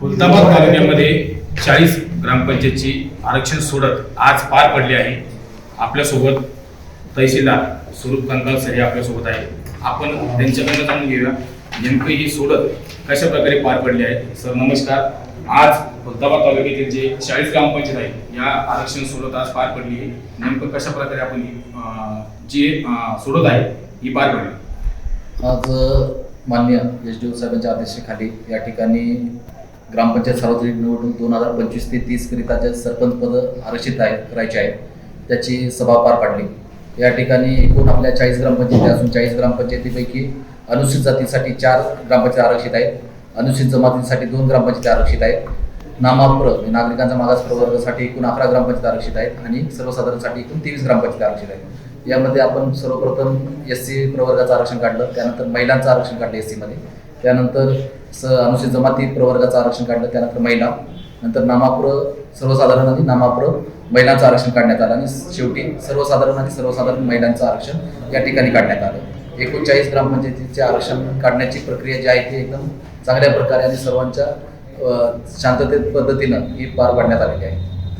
खुलताबाद तालुक्यामध्ये चाळीस ग्रामपंचायतची आरक्षण सोडत आज पार पडली आहे. आपल्यासोबत तहसीलदार स्वरूप कंकाल सर हे आपल्यासोबत आहे आपण त्यांच्याकडनं जाणून घेऊया नेमकं ही सोडत कशा प्रकारे पार पडली आहे? सर नमस्कार. आज खुलताबाद तालुक्यातील जे चाळीस ग्रामपंचायत आहे या आरक्षण सोडत आज पार पडली आहे. नेमकं कशा प्रकारे आपण जी सोडत आहे ही पार पडली? आज मान्य एस डी ओ साहेबांच्या आदेशाखाली या ठिकाणी ग्रामपंचायत सार्वत्रिक निवडणूक दोन हजार पंचवीस ते तीस करिता जे सरपंच पद आरक्षित आहे करायचे आहेत त्याची सभा पार पाडली. या ठिकाणी एकूण आपल्या चाळीस ग्रामपंचायती असून चाळीस ग्रामपंचायतीपैकी अनुसूचित जातीसाठी चार ग्रामपंचायत आरक्षित आहेत. अनुसूचित जमातीसाठी दोन ग्रामपंचायती आरक्षित आहेत. नामाप्र नागरिकांचा मागास प्रवर्गासाठी एकूण अकरा ग्रामपंचायत आरक्षित आहेत आणि सर्वसाधारणसाठी एकूण तेवीस ग्रामपंचायत आरक्षित आहेत. यामध्ये आपण सर्वप्रथम एस सी प्रवर्गाचं आरक्षण काढलं त्यानंतर महिलांचं आरक्षण काढलं एस सीमध्ये त्यानंतर स अनुसूचित जमाती प्रवर्गाचं आरक्षण काढलं त्यानंतर महिला. नंतर नामापुर सर्वसाधारण आणि नामापुर महिलांचं आरक्षण काढण्यात आलं आणि शेवटी सर्वसाधारण आणि सर्वसाधारण महिलांचं आरक्षण या ठिकाणी काढण्यात आलं. एकोणचाळीस ग्रामपंचायतीचे आरक्षण काढण्याची प्रक्रिया जी आहे ती एकदम चांगल्या प्रकारे आणि सर्वांच्या शांततेत पद्धतीनं ही पार पाडण्यात आलेली आहे.